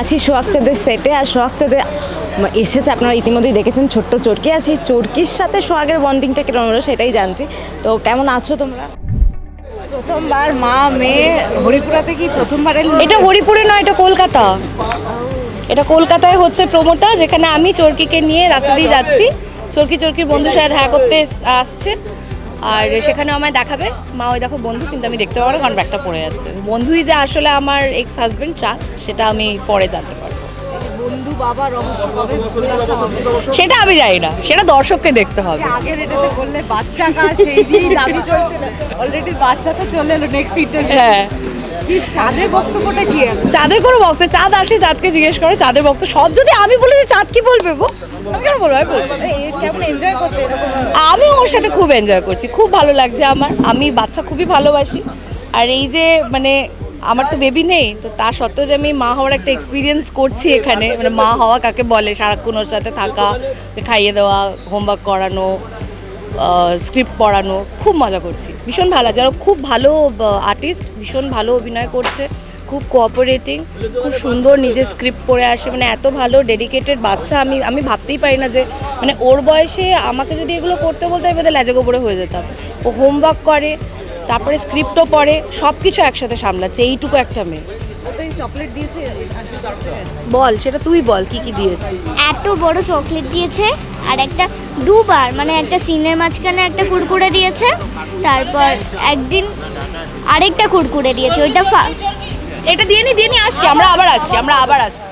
আছি সোহাগচাঁদের সেটে আর সোহাগচাঁদে এসেছে আপনারা ইতিমধ্যেই দেখেছেন ছোট্ট চরকি আছে। এই চরকির সাথে সোহাগের বন্ডিংটা কীরকম হলো সেটাই জানছি। তো কেমন আছো তোমরা? প্রথমবার মা মেয়ে হরিপুরাতে কি প্রথমবার এটা হরিপুরে নয় এটা কলকাতা। এটা কলকাতায় হচ্ছে প্রোমোটা যেখানে আমি চরকিকে নিয়ে রাস্তা দিয়ে যাচ্ছি। চরকি চরকির বন্ধুর সাথে দেখা করতে আসছে। আর সেখানে আমায় দেখাবে। মা ওই দেখো বন্ধু কিন্তু আমি দেখতে পারব কারণ ব্যাগটা পড়ে যাচ্ছে বন্ধুই যে আসলে আমার এক্স হাজবেন্ড চা সেটা আমি পরে জানতে পারব। বন্ধু বাবা? সেটা আমি জানি না সেটা দর্শককে দেখতে হবে। আগের এটাতে বললে বাচ্চা কাজ সেই দিয়েই দাবি চলছিল। অলরেডি বাচ্চা তো চলে এলো নেক্সট ইন্টারভিউ হ্যাঁ। চাঁদের বক্তব্যটা কি চাঁদের কোনো বক্ত চাঁদ আসে চাঁদকে জিজ্ঞেস করে চাঁদের বক্ত সব যদি আমি বলি যে চাঁদ কি বলবে গো? আমি কেন বলব আমি বলব। কেমন এনজয় করছে আমি ওর সাথে খুব এনজয় করছি। খুব ভালো লাগছে আমার। আমি বাচ্চা খুবই ভালোবাসি। আর এই যে মানে আমার তো বেবি নেই, তো তা সত্ত্বেও যে আমি মা হওয়ার একটা এক্সপিরিয়েন্স করছি এখানে। মানে মা হওয়া কাকে বলে? সারাক্ষণ ওর সাথে থাকা খাইয়ে দেওয়া হোমওয়ার্ক করানো স্ক্রিপ্ট পড়ানো, খুব মজা করছি। ভীষণ ভালো যারা খুব ভালো আর্টিস্ট ভীষণ ভালো অভিনয় করছে। খুব কোঅপারেটিং খুব সুন্দর নিজের স্ক্রিপ্ট পড়ে আসে মানে এত ভালো ডেডিকেটেড বাচ্চা আমি আমি ভাবতেই পারি না যে মানে ওর বয়সে আমাকে যদি এগুলো করতে বলতে আমি বোধহয় লেজে গোবরে হয়ে যেতাম। ও হোমওয়ার্ক করে তারপরে স্ক্রিপ্টও পড়ে সব কিছু একসাথে সামলাচ্ছে এইটুকু একটা মেয়ে। চকলেট দিয়েছে বল সেটা তুই বল কি কি দিয়েছি? এত বড় চকলেট দিয়েছে আর একটা দুবার মানে একটা সিনের মাঝখানে একটা কুরকুরে দিয়েছে তারপর একদিন আরেকটা কুরকুরে দিয়েছে ওইটা ফা- এটা দিয়ে নি দিয়ে নি আসছি আমরা আবার আসছি আমরা আবার আসছি।